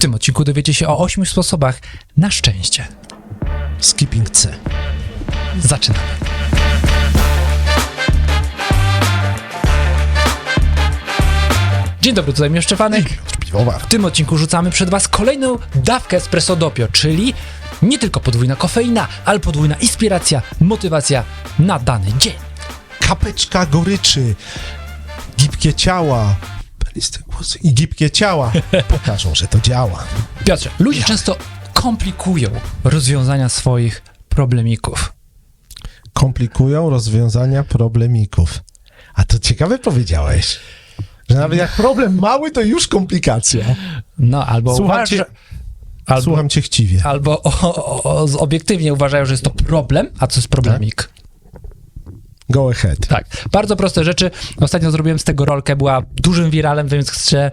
tym odcinku dowiecie się o 8 sposobach na szczęście. Skipping C. Zaczynamy. Dzień dobry, tutaj. Piwowar. W tym odcinku rzucamy przed Was kolejną dawkę espresso doppio, czyli nie tylko podwójna kofeina, ale podwójna inspiracja, motywacja na dany dzień. Kapeczka goryczy. Gibkie ciała. Pelisty głosy i gibkie ciała pokażą, że to działa. Piotrze, ludzie często komplikują rozwiązania swoich problemików. Komplikują rozwiązania problemików. A to ciekawe powiedziałeś. Że nawet jak problem mały, to już komplikacja. No, albo Słucham uważa, albo, Słucham cię chciwie. albo o, o, o, obiektywnie uważają, że jest to problem, a co jest problemik. Go ahead. Tak, bardzo proste rzeczy. Ostatnio zrobiłem z tego rolkę, była dużym wiralem, więc chcę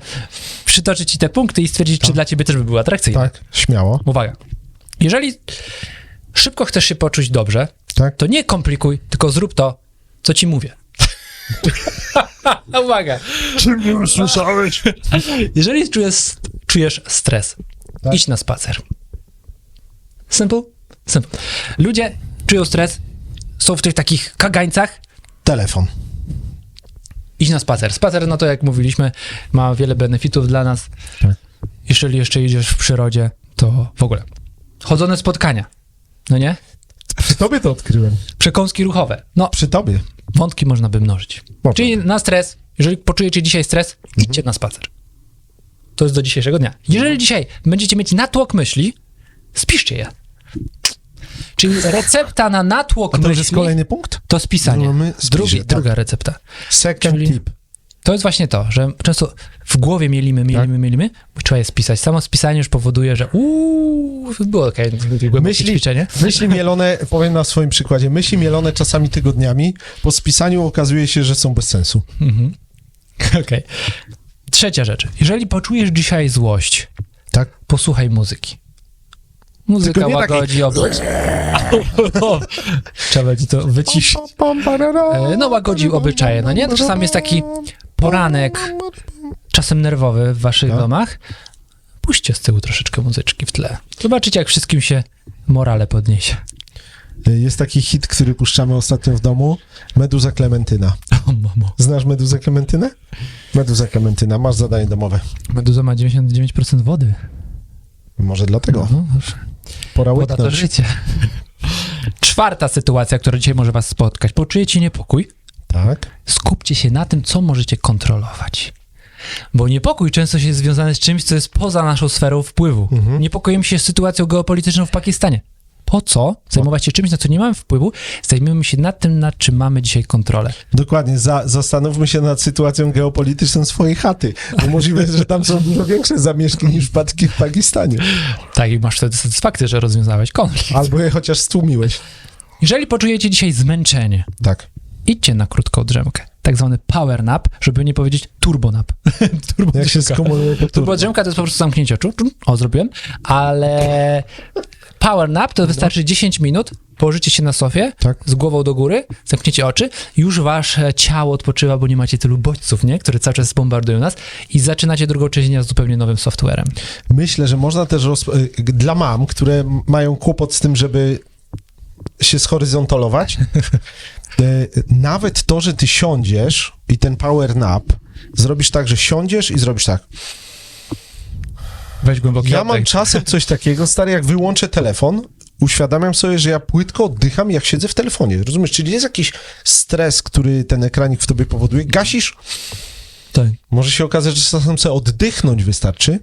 przytoczyć ci te punkty i stwierdzić, czy dla ciebie też by były atrakcyjne. Tak, śmiało. Uwaga. Jeżeli szybko chcesz się poczuć dobrze, Tak? to nie komplikuj, tylko zrób to, co ci mówię. Uwaga. Czy mnie usłyszałeś? Jeżeli czujesz, czujesz stres, Tak. idź na spacer. Simple? Simple. Ludzie czują stres, są w tych takich kagańcach, Telefon. idź na spacer. Spacer, no to jak mówiliśmy, ma wiele benefitów dla nas. Tak. Jeżeli jeszcze idziesz w przyrodzie, to w ogóle. Chodzone spotkania, no nie? Przy tobie to odkryłem. Przekąski ruchowe. No, Przy tobie. wątki można by mnożyć. Czyli na stres, jeżeli poczujecie dzisiaj stres, idźcie na spacer. To jest do dzisiejszego dnia. Jeżeli dzisiaj będziecie mieć natłok myśli, spiszcie je. Czyli recepta na natłok A to myśli jest kolejny punkt? to spisanie. No, Drugi, tak. Druga recepta. Second Czyli- tip. To jest właśnie to, że często w głowie mielimy, mielimy, Tak. mielimy, bo trzeba je spisać. Samo spisanie już powoduje, że uuu, było takie Myśli, ćwiczenie. myśli mielone, powiem na swoim przykładzie, myśli mielone czasami tygodniami, po spisaniu okazuje się, że są bez sensu. Mhm. Okej. Trzecia rzecz. Jeżeli poczujesz dzisiaj złość, Tak? posłuchaj muzyki. Muzyka łagodzi obyczaje. Trzeba będzie to wyciszyć. E, No łagodzi obyczaje, no nie? Czasami jest taki poranek, czasem nerwowy w waszych Tak. domach. Puśćcie z tyłu troszeczkę muzyczki w tle. Zobaczycie, jak wszystkim się morale podniesie. Jest taki hit, który puszczamy ostatnio w domu, Meduza Klementyna. O, mamo. Znasz Meduzę Klementynę? Meduza Klementyna, masz zadanie domowe. Meduza ma 99% wody. Może dlatego. No, proszę. Pora Woda to życie. Czwarta sytuacja, która dzisiaj może was spotkać. Poczujecie niepokój? Tak? skupcie się na tym, co możecie kontrolować. Bo niepokój często się jest związany z czymś, co jest poza naszą sferą wpływu. Mhm. Niepokoimy się sytuacją geopolityczną w Pakistanie. Po co zajmować się czymś, na co nie mamy wpływu? Zajmujemy się nad tym, nad czym mamy dzisiaj kontrolę. Dokładnie, Za, zastanówmy się nad sytuacją geopolityczną swojej chaty. Bo możliwe że tam są dużo większe zamieszki niż w Pak- w Pakistanie. Tak, i masz wtedy satysfakcję, że rozwiązałeś konflikt. Albo je chociaż stłumiłeś. Jeżeli poczujecie dzisiaj zmęczenie, Tak. idźcie na krótką drzemkę. Tak zwany power nap, żeby nie powiedzieć turbo nap. turbo Jak się drzemka. skumuluje to Turbo turbo. drzemka to jest po prostu zamknięcie oczu. O, zrobiłem. Ale power nap to wystarczy 10 minut, położycie się na sofie, Tak. z głową do góry, zamkniecie oczy, już wasze ciało odpoczywa, bo nie macie tylu bodźców, nie? które cały czas bombardują nas i zaczynacie drugą część dnia z zupełnie nowym softwarem. Myślę, że można też roz... y, dla mam, które mają kłopot z tym, żeby się schoryzontolować, y, nawet to, że ty siądziesz i ten power nap zrobisz tak, że siądziesz i zrobisz tak. Weź głęboki Ja mam czasem coś takiego, stary, jak wyłączę telefon, uświadamiam sobie, że ja płytko oddycham, jak siedzę w telefonie. Rozumiesz? Czyli jest jakiś stres, który ten ekranik w tobie powoduje. Gasisz, Tak. może się okazać, że czasem sobie oddychnąć wystarczy.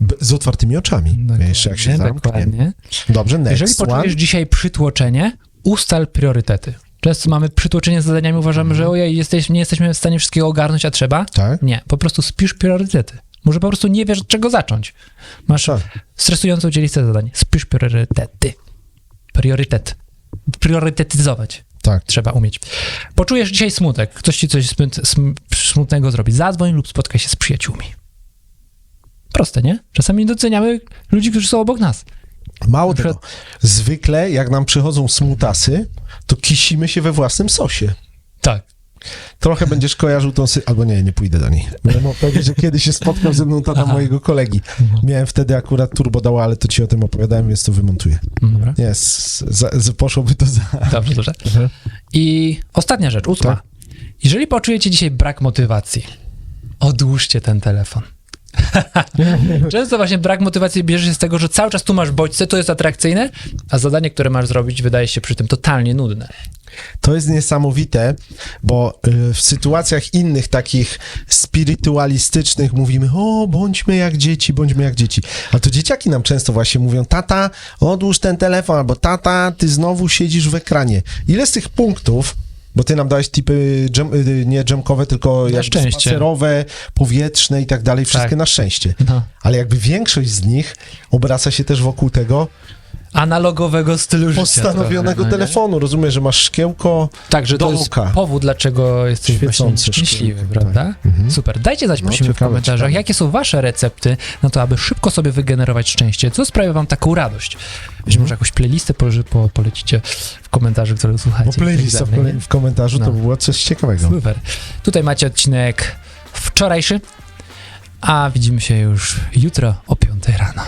b- Z otwartymi oczami. Jeszcze jak się Dokładnie, zamknie. dokładnie. Dobrze, next Jeżeli one. poczujesz dzisiaj przytłoczenie, ustal priorytety. Często mamy przytłoczenie z zadaniami, uważamy, że ojej, jesteś, nie jesteśmy w stanie wszystkiego ogarnąć, a trzeba. Tak? Nie, po prostu spisz priorytety. Może po prostu nie wiesz, od czego zacząć. Masz Tak. stresującą cię listę zadań. Spisz priorytety. Priorytet. Priorytetyzować Tak. trzeba umieć. Poczujesz dzisiaj smutek, ktoś ci coś smut- sm- smutnego zrobi. Zadzwoń lub spotkaj się z przyjaciółmi. Proste, nie? Czasami nie doceniamy ludzi, którzy są obok nas. Mało tego. Zwykle, jak nam przychodzą smutasy, to kisimy się we własnym sosie. Trochę będziesz kojarzył tą sy... Albo nie, nie pójdę do niej. Miałem powiedzieć, że kiedyś się spotkał ze mną tata Aha. mojego kolegi. Miałem wtedy akurat turbo dała, ale to ci o tym opowiadałem, więc to wymontuję. Dobra. Za, z, poszłoby to za... Dobrze, dobrze. I ostatnia rzecz, ósma. Tak. Jeżeli poczujecie dzisiaj brak motywacji, odłóżcie ten telefon. Często właśnie brak motywacji bierze się z tego, że cały czas tu masz bodźce, to jest atrakcyjne, a zadanie, które masz zrobić, wydaje się przy tym totalnie nudne. To jest niesamowite, bo y, w sytuacjach innych, takich spirytualistycznych, mówimy: O, bądźmy jak dzieci, bądźmy jak dzieci. A to dzieciaki nam często właśnie mówią: Tata, odłóż ten telefon, albo Tata, ty znowu siedzisz w ekranie. Ile z tych punktów, bo ty nam dałeś typy dżem, y, nie dżemkowe, tylko jakby spacerowe, powietrzne i tak dalej, wszystkie Tak. na szczęście. No. Ale jakby większość z nich obraca się też wokół tego Analogowego stylu życia. postanowionego trochę, no telefonu. Rozumiesz, że masz szkiełko, Także to do jest oka. powód, dlaczego jesteś Świecące szczęśliwy, szkiełko, prawda? Super. Dajcie znać, No, prosimy w ciekawe, komentarzach, ciekawe. jakie są wasze recepty na to, aby szybko sobie wygenerować szczęście. Co sprawia wam taką radość? Być Mhm. może jakąś playlistę po, po, polecicie w komentarzu, którego słuchacie. Bo playlista w, tak dalej, kole- w komentarzu to No. by było coś ciekawego. Super. Tutaj macie odcinek wczorajszy, a widzimy się już jutro o 5 rano.